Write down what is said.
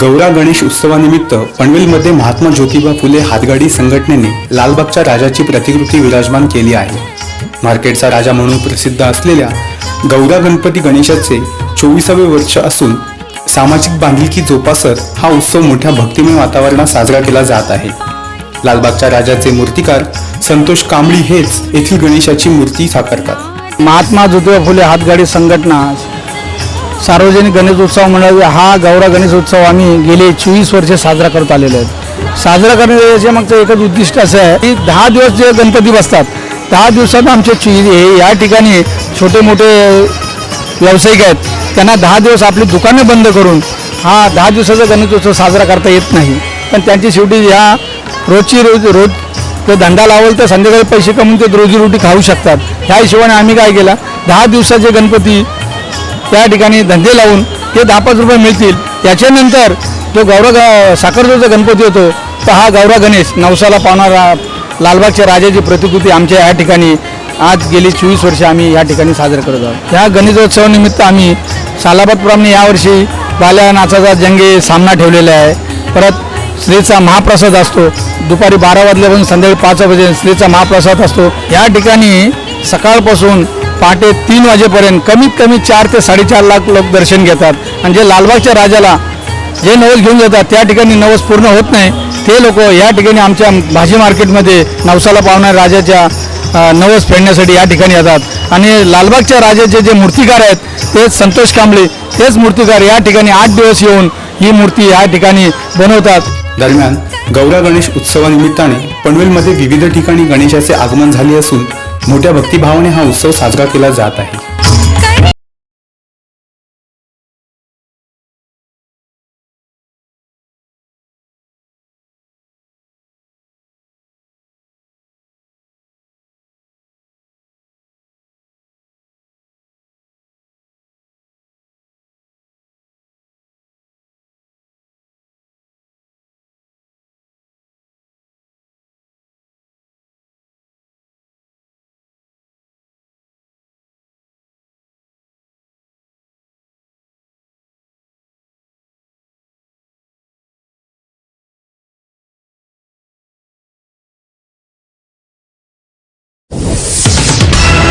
गौरा गणेश उत्सवानिमित्त पनवेलमध्ये महात्मा ज्योतिबा फुले हातगाडी संघटनेने लालबागच्या राजाची प्रतिकृती विराजमान केली आहे. मार्केटचा राजा म्हणून प्रसिद्ध असलेल्या गौरा गणपती गणेशाचे चोवीसावे वर्ष असून सामाजिक बांधिलकी जोपासत हा उत्सव मोठ्या भक्तिमय वातावरणात साजरा केला जात आहे. लालबागच्या राजाचे मूर्तिकार संतोष कांबळी हेच येथील गणेशाची मूर्ती साकारतात. महात्मा ज्योतिबा फुले हातगाडी संघटना सार्वजनिक गणेश उत्सव हा गौरा गणेश उत्सव आम्ही गेले चोवीस वर्षे साजरा करत आलेलो आहेत. साजरा करण्याचे मागचं एकच उद्दिष्ट असं आहे की दहा दिवस जे गणपती बसतात दहा दिवसात आमचे हे या ठिकाणी छोटे मोठे व्यावसायिक आहेत त्यांना दहा दिवस आपली दुकानं बंद करून हा दहा दिवसाचा गणेशोत्सव साजरा करता येत नाही. पण त्यांची शेवटी या रोजची रोज रोज ते धंदा लावल तर संध्याकाळी पैसे कमवून ते रोजीरोटी खाऊ शकतात. ह्या हिशोबाने आम्ही काय केला दहा दिवसाचे गणपती त्या ठिकाणी धंदे लावून ते दहा पाच रुपये मिळतील. त्याच्यानंतर जो गौरव साखरदोचा गणपती होतो तर हा गौरा गणेश नवसाला पावणारा लालबागच्या राजाची प्रतिकृती आमच्या या ठिकाणी. आज गेली चोवीस वर्ष आम्ही या ठिकाणी साजरा करत आहोत. ह्या गणेशोत्सवानिमित्त आम्ही सालाबादप्रमाणे यावर्षी बाल्या नाचाचा जंगे सामना ठेवलेला आहे. परत स्त्रीचा महाप्रसाद असतो. दुपारी बारा वाजल्यापासून संध्याकाळी पाच वाजे स्त्रीचा महाप्रसाद असतो. या ठिकाणी सकाळपासून पहाटे तीन वाजेपर्यंत कमीत कमी चार ते साडेचार लाख लोक दर्शन घेतात. आणि जे लालबागच्या राजाला जे नवस घेऊन जातात त्या ठिकाणी नवस पूर्ण होत नाही ते लोक या ठिकाणी आमच्या भाजी मार्केटमध्ये नवसाला पावणाऱ्या राजाच्या नवस फेडण्यासाठी या ठिकाणी येतात. आणि लालबागच्या राजाचे जे मूर्तिकार आहेत तेच संतोष कांबळे तेच मूर्तिकार या ठिकाणी आठ दिवस येऊन ही मूर्ती या ठिकाणी बनवतात. दरम्यान गौरा गणेश उत्सवानिमित्ताने पनवेलमध्ये विविध ठिकाणी गणेशाचे आगमन झाले असून मोठ्या भक्तिभावाने हा उत्सव साजरा केला जात आहे.